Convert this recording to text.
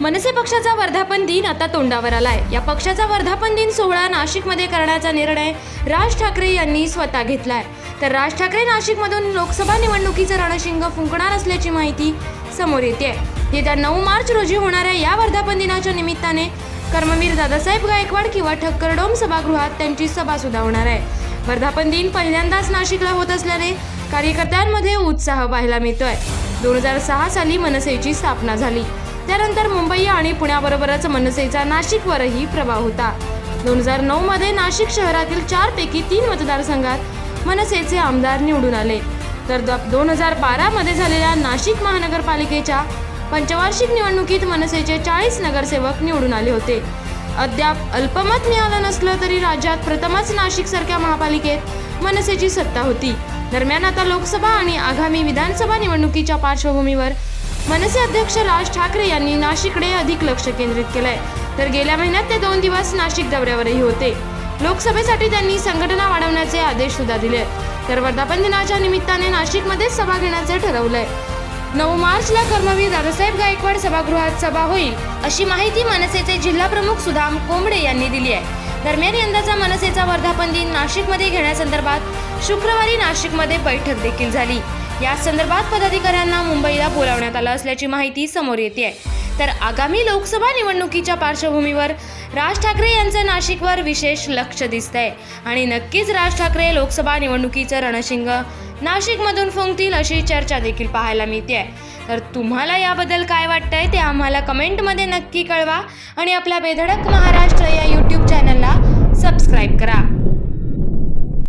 मनसे पक्षाचा वर्धापन दिन आता तोंडावर आलाय. या पक्षाचा वर्धापन दिन सोहळा नाशिकमध्ये करण्याचा निर्णय राज ठाकरे यांनी स्वतः घेतलाय. तर राज ठाकरे नाशिकमधून लोकसभा निवडणुकीचं रणशिंग फुंकणार असल्याची माहिती समोर येते येत्या नऊ मार्च रोजी होणाऱ्या या वर्धापन दिनाच्या निमित्ताने कर्मवीर दादासाहेब गायकवाड किंवा ठक्करडोम सभागृहात त्यांची सभा सुद्धा होणार आहे. वर्धापन दिन पहिल्यांदाच नाशिकला होत असल्याने कार्यकर्त्यांमध्ये उत्साह पाहायला मिळतोय. दोन हजार सहा साली मनसेची स्थापना झाली. त्यानंतर मुंबई आणि पुण्याबरोबरच मनसेचा नाशिकवरही प्रभाव होता. दोन हजार नऊ मध्ये नाशिक शहरातील चार पैकी तीन मतदारसंघात मनसेचे आमदार निवडून आले. तर दोन हजार बारा मध्ये झालेल्या नाशिक महानगरपालिकेच्या पंचवार्षिक निवडणुकीत मनसेचे चाळीस नगरसेवक निवडून आले होते. अद्याप अल्पमत मिळालं नसलं तरी राज्यात प्रथमच नाशिकसारख्या महापालिकेत मनसेची सत्ता होती. दरम्यान आता लोकसभा आणि आगामी विधानसभा निवडणुकीच्या पार्श्वभूमीवर मनसे अध्यक्ष राज ठाकरे यांनी नाशिककडे अधिक लक्ष केंद्रित केलंय. तर गेल्या महिन्यात ते दोन दिवस नाशिक दौऱ्यावरही होते. लोकसभेसाठी त्यांनी संघटना वाढवण्याचे आदेश सुद्धा दिले तर वर्धापन दिनाच्या निमित्ताने नाशिकमध्येच सभा घेण्याचे ठरवलंय. नऊ मार्चला कर्मवीर दादासाहेब गायकवाड सभागृहात सभा होईल अशी माहिती मनसेचे जिल्हा प्रमुख सुदाम कोंबडे यांनी दिली आहे. दरम्यान यंदाचा मनसेचा वर्धापन दिन नाशिकमध्ये घेण्यासंदर्भात शुक्रवारी नाशिकमध्ये बैठक देखील झाली. या संदर्भात पदाधिकाऱ्यांना मुंबईला बोलावण्यात आलं असल्याची माहिती समोर येते आहे तर आगामी लोकसभा निवडणुकीच्या पार्श्वभूमीवर राज ठाकरे यांचं नाशिकवर विशेष लक्ष दिसतंय. आणि नक्कीच राज ठाकरे लोकसभा निवडणुकीचं रणशिंग नाशिकमधून फुंकतील अशी चर्चा देखील पाहायला मिळते आहे तर तुम्हाला याबद्दल काय वाटतंय ते आम्हाला कमेंटमध्ये नक्की कळवा. आणि आपल्या बेधडक महाराष्ट्र या यूट्यूब